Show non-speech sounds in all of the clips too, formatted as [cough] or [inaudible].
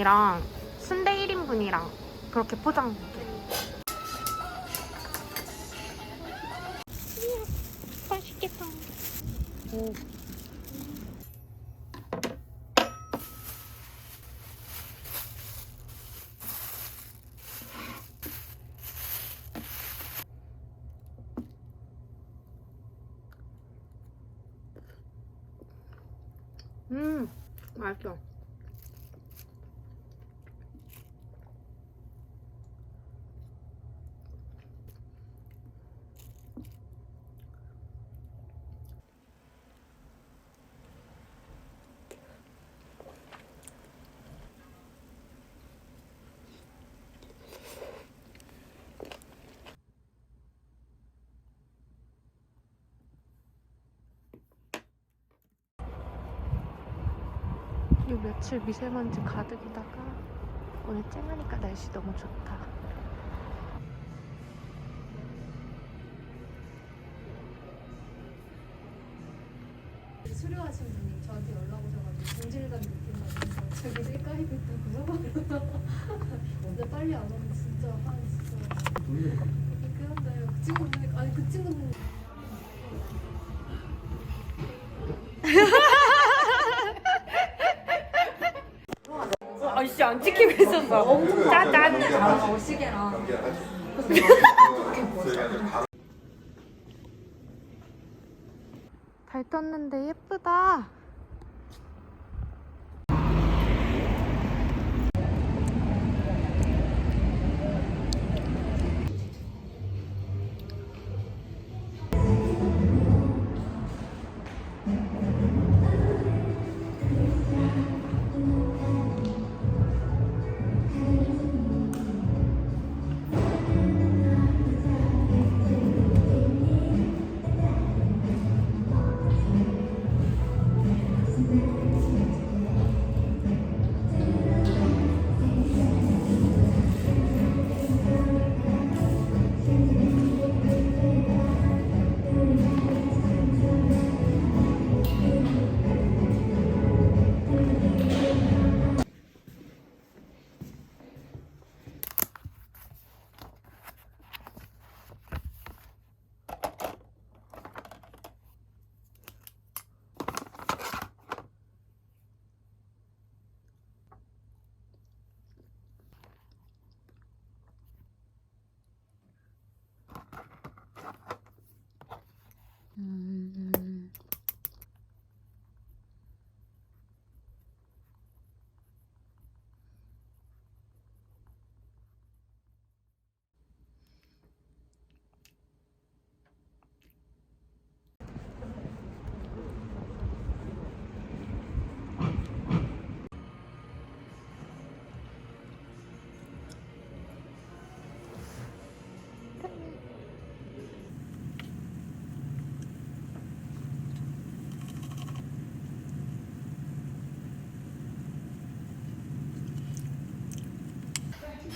2인분이랑 순대 1인분이랑 그렇게 포장. 맛있겠다. 오. 음, 맛있어. 요 며칠 미세먼지 가득이다가 오늘 쨍하니까 날씨 너무 좋다. 수료하신 분이 저한테 연락 오셔가지고 동질감 느낀다면서 자기 셀카이브 있다고 근데 빨리 안 오면 진짜 한 진짜. 그렇게 한다요 그 친구분 아니 그 친구분 찍히고 있었어. 짜잔. 어, 시계랑 달 떴는데 예쁘다.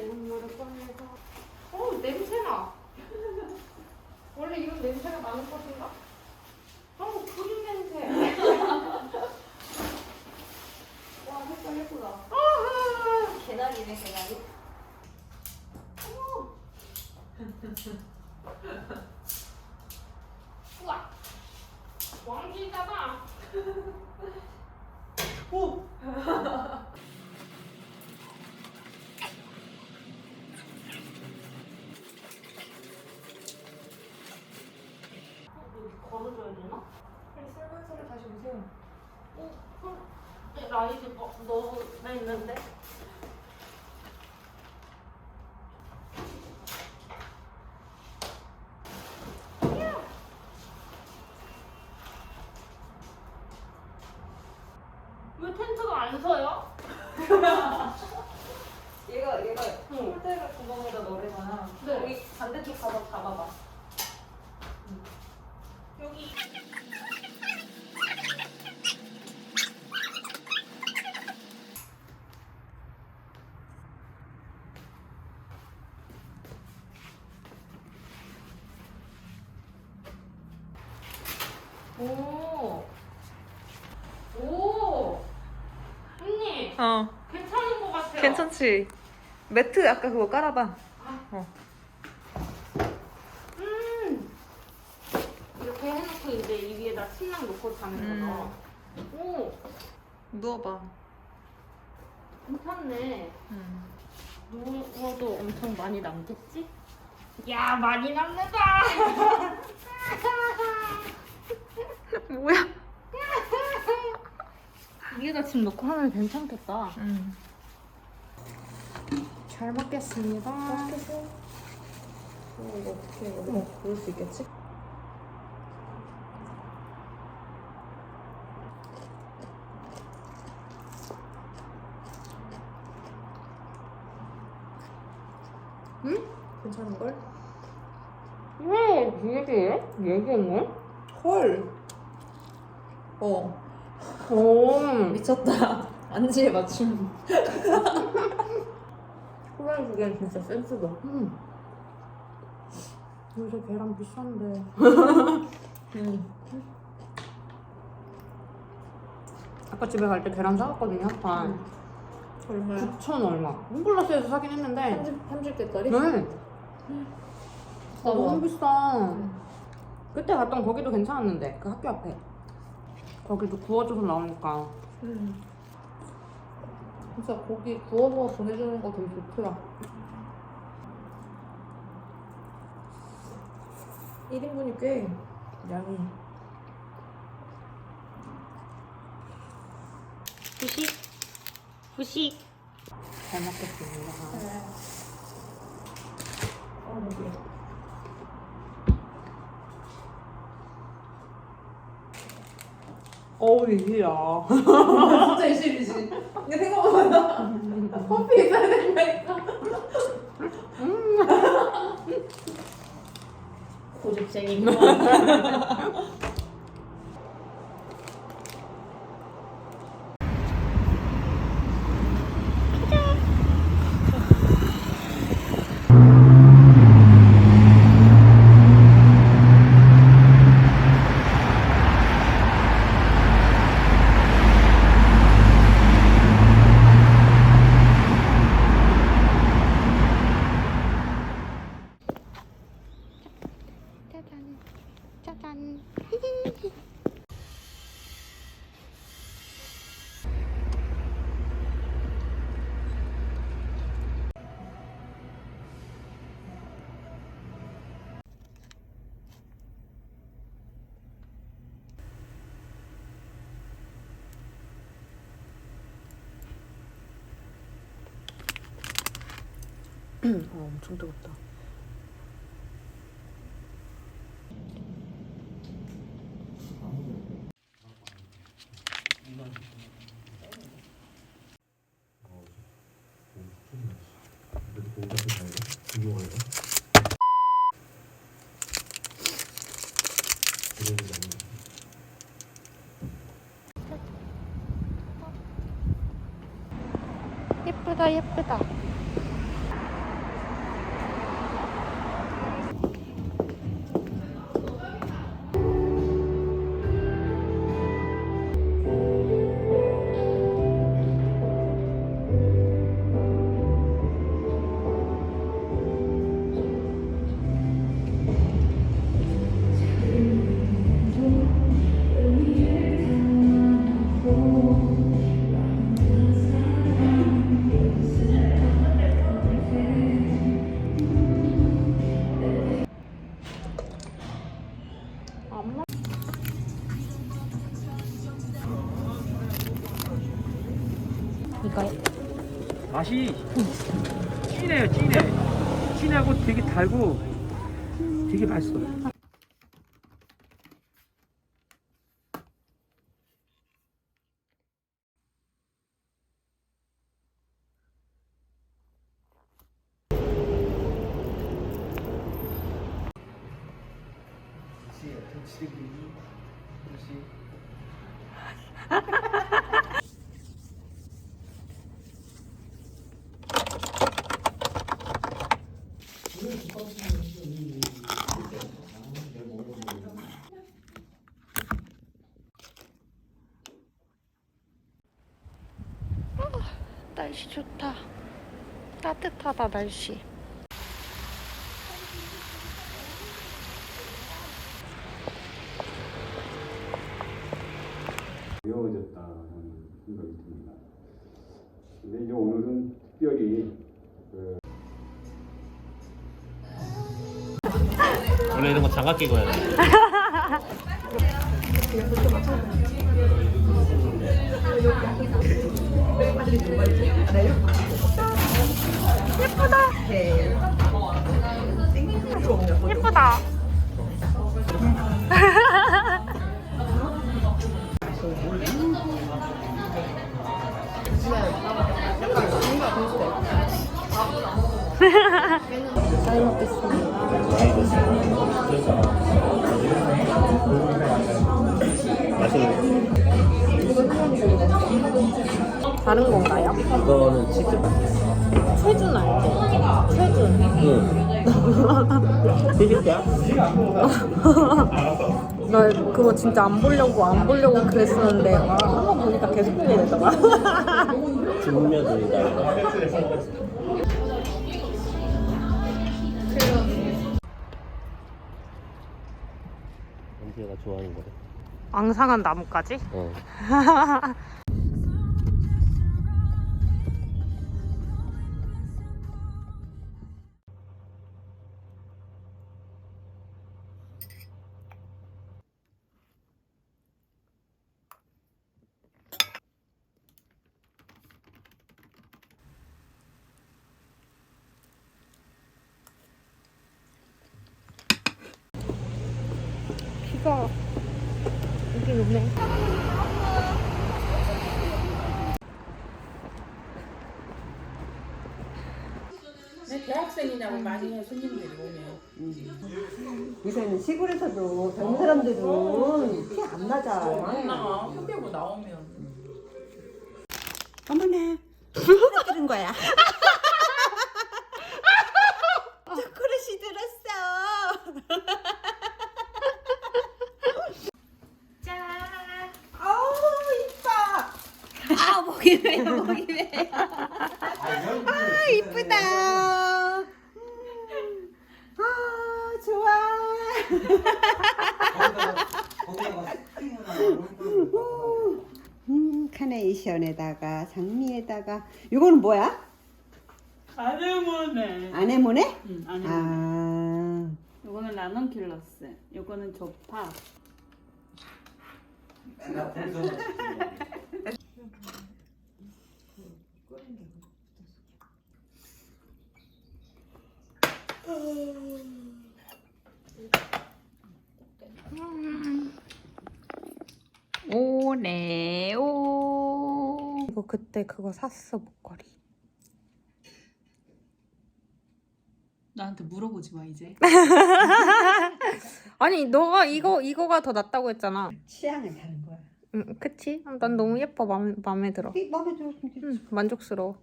얼음물을 꺼내서. 어 냄새나. 원래 이런 냄새가 나는 것인가? 어 그린 냄새. [laughs] 와 색깔 예쁘다. 아, 개나리네 개나리. [laughs] 우와. 왕기잖아 [laughs] 라이즈 어, 너무 있는데? 오. 오. 언니, 어, 괜찮은 것 같아요. 괜찮지? 매트 아까 그거 깔아봐. 음. 이렇게 해놓고 이제 이 위에다 침낭 놓고 자는 음. 거죠. 오, 누워봐. 괜찮네. 음. 누워도 엄청 많이 남겠지? 야, 많이 남는다! [laughs] 뭐야? 위에다 짐 놓고 하면 괜찮겠다. 음. 잘 먹겠습니다. 어, 이거 어떻게 어, 그럴 수 있겠지? 응? 괜찮은 걸? 왜 얘기해? 얘기했네? 헐. 어 오, 미쳤다. 안지에 맞춤. [laughs] 후라이 두개는 진짜 센스다. 음. 요새 계란 비싼데. [laughs] 음. 아까 집에 갈 때 계란 사왔거든요, 한 판. 얼마야? 9천 얼마. 홈플러스에서 사긴 했는데. 30 30개짜리? 네. 아, 너무 비싸. 비싸. 그때 갔던 거기도 괜찮았는데 그 학교 앞에. 거기도 구워줘서 나오니까. 음. 진짜 고기 구워서 보내주는 거 되게 좋더라. 1인분이 꽤 양이. 후식. 후식. 잘 먹겠습니다. 어, 여 기. 어우 이야. 진짜 일실이지. 근데 생각보다 커피 있어야 된다니까. 고집쟁이 [laughs] 구나. 짜잔. 짜잔. 어, 엄청 뜨겁다. 예쁘다 예쁘다. 맛이 진해요, 진해. 진하고 되게 달고 되게 맛있어. 날씨 좋다. 따뜻하다 날씨. 어려워졌다는 생각이 듭니다. 근데 이제 오늘은 특별히 원래 이런 거 장갑 끼고 해야 돼. 예쁘다. 잘 먹겠습니다. 맛있는 다른 건가요? 이거는 치즈 맛. 체준 알지? 체준. 응. 치즈야? 나 그거 진짜 안 보려고 안 보려고 그랬었는데 아, 한번 보니까 계속 보게 되더라. 중면들이다 이거. 언제가 좋아하는 거래? 앙상한 나무까지? 어. [laughs] 비가 오긴 오네. 대학생이냐고 많이 해 손님들이 오면 요새는 시골에서도 젊은 사람들은 티안 나잖아. 안 나와 현배고 나오면 어머나, 들은 거야. 초콜릿이 들었어. 짠. 어우 이뻐. 아 목이 왜 목이 왜? 아 이쁘다. 음. 아 좋아. 음, 카네이션에다가 장미에다가 이거는 뭐야? 아내모네 아네모네? 응 아내모네 아, 요거는 라넌킬러스 요거는 조파 오네오. 이거 그때 그거 샀어 목걸이. 나한테 물어보지 마 이제 [laughs] 아니 너가 이거 이거가 더 낫다고 했잖아. 취향을 다른 거야. 응, 그치? 난 너무 예뻐 마음에, 마음에 들어. 이 마음에 응, 만족스러워.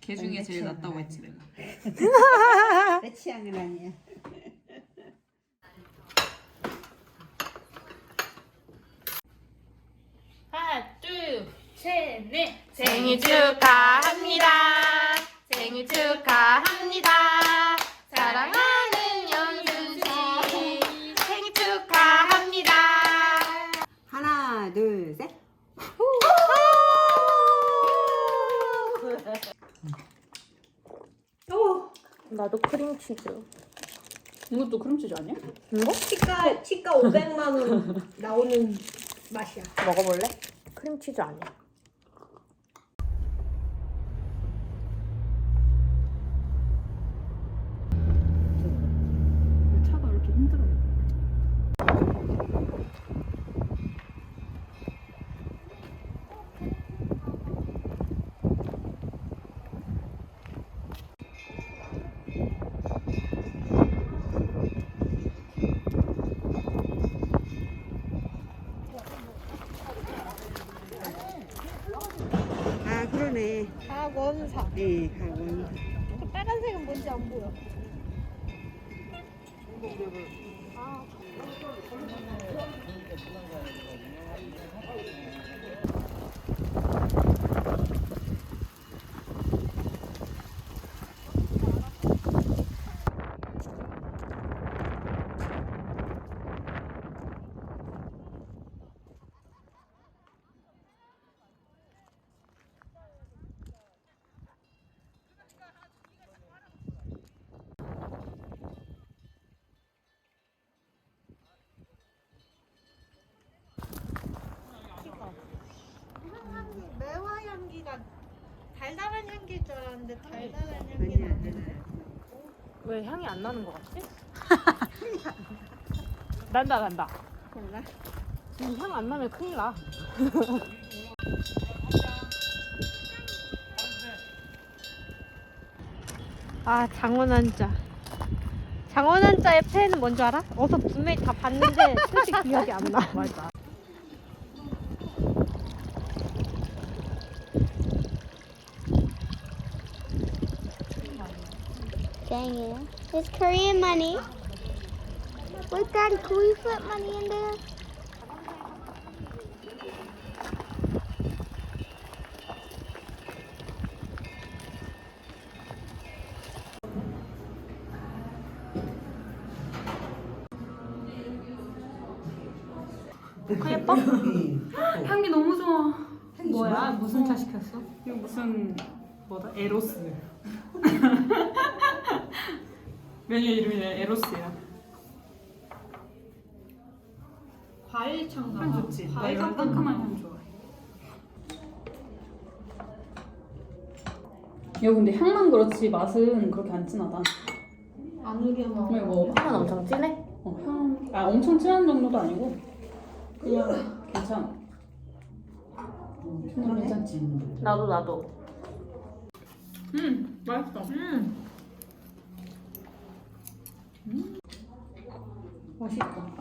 걔 중에 제일 낫다고 했지 내가 내 취향은 아니야. 하나 둘셋넷 생일 축하합니다. 생일 축하합니다. 사랑하는 연준 씨 생일 축하합니다. 하나, 둘, 셋. 나도 크림치즈. 이것도 크림치즈 아니야? 이거? 치과 치과 500만 원 나오는 맛이야. 먹어볼래? 크림치즈 아니야. 학원사. 네, 학원. 그 빨간색은 뭔지 안 보여. 매화 향기가 달달한 향기일 줄 알았는데 달달한 향기는 아니네. 왜 향이 안 나는 것 같지? [laughs] 난다 난다. 지금 향안 나면 큰일 나. [laughs] 아 장원한자. 장원한자의 팬은 뭔지 알아? 어서 분명히 다 봤는데 [laughs] 솔직히 기억이 안 나. 맞아. Dang it. It's Korean money. Look, Daddy, can we put money in there? 향기 너무 좋아. 뭐야? 무슨 차 시켰어? 이거 무슨 뭐다? 에로스. 메뉴 이름이 에로스야. 과일 창가. 향 좋지. 나 이런 상큼한 향 좋아해. 야 근데 향만 그렇지 맛은 그렇게 안 진하다. 아무게 뭐. 정말 뭐 향은 엄청 진해? 어, 향, 아 엄청 진한 정도도 아니고 그냥 괜찮아. 그냥 괜찮지. 나도 나도. 음 맛있어. 음. 맛있다.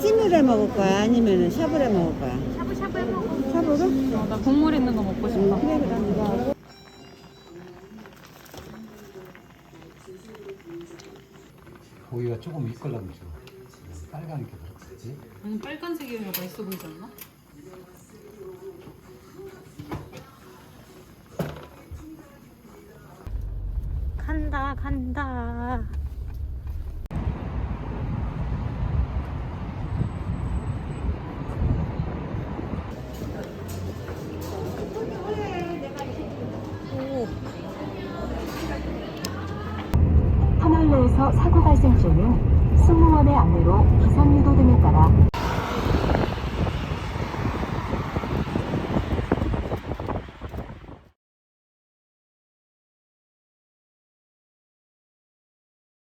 찜을 해 먹을 거야? 아니면 샤브를 해 먹을 거야? 샤브샤브 해 먹어. 샤브로? 어, 나 국물 있는 거 먹고 싶어. 그래, 그래. 고기가 조금 이끌라면 줘. 빨간 게 그렇지. 아니 빨간색이 왜 맛있어 보이지 않나? 간다.